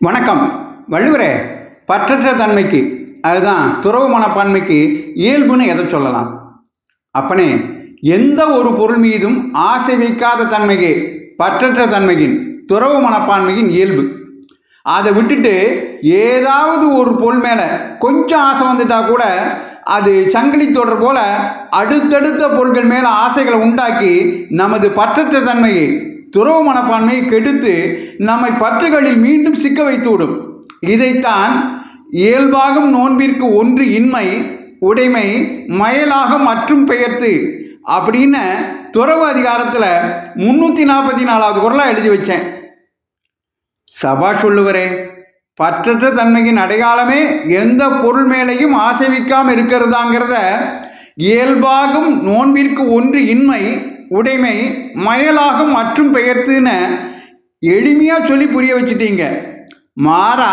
வணக்கம். வள்ளுவரே பற்றற்ற தன்மைக்கு அதுதான் துறவு மனப்பான்மைக்கு இயல்புன்னு எதை சொல்லலாம்? அப்பனே எந்த ஒரு பொருள் மீதும் ஆசை வைக்காத தன்மைக்கு பற்றற்ற தன்மையின் துறவு மனப்பான்மையின் இயல்பு. அதை விட்டுட்டு ஏதாவது ஒரு பொருள் மேலே கொஞ்சம் ஆசை வந்துட்டா கூட அது சங்கிலி தொடர் போல அடுத்தடுத்த பொருட்கள் மேலே ஆசைகளை உண்டாக்கி நமது பற்றற்ற தன்மையை துறவ மனப்பான்மையை கெடுத்து நம்மை பற்றுகளில் மீண்டும் சிக்க வைத்துவிடும். இதைத்தான் இயல்பாகும் நோன்பிற்கு ஒன்று இன்மை உடைமை மயலாக மற்றும் பெயர்த்து. அப்படின்னு துறவு அதிகாரத்தில் முந்நூற்றி நாற்பத்தி நாலாவது குரலாக எழுதி வச்சேன். சபா சொல்லுவரே பற்றற்ற தன்மையின் அடையாளமே எந்த பொருள் மேலேயும் ஆசை இருக்கிறதாங்கிறத இயல்பாகும் நோன்பிற்கு ஒன்று இன்மை உடைமை மயலாகும் மற்றும் பெயர்த்துன்னு எளிமையாக சொல்லி புரிய வச்சுட்டீங்க. மாறா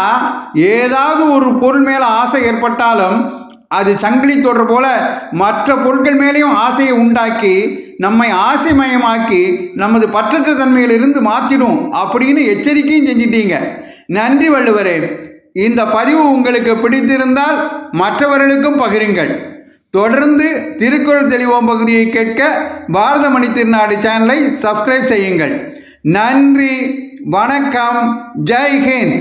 ஏதாவது ஒரு பொருள் மேலே ஆசை ஏற்பட்டாலும் அது சங்கிலி தொடர் போல மற்ற பொருட்கள் மேலேயும் ஆசையை உண்டாக்கி நம்மை ஆசைமயமாக்கி நமது பற்றற்ற தன்மையிலிருந்து மாற்றிடும் அப்படின்னு எச்சரிக்கையும் செஞ்சிட்டீங்க. நன்றி வள்ளுவரே. இந்த பதிவு உங்களுக்கு பிடித்திருந்தால் மற்றவர்களுக்கும் பகிருங்கள். தொடர்ந்து திருக்குறள் தெளிவோம் பகுதியை கேட்க பாரதமணி திருநாடு சேனலை சப்ஸ்கிரைப் செய்யுங்கள். நன்றி வணக்கம் ஜெய்ஹிந்த்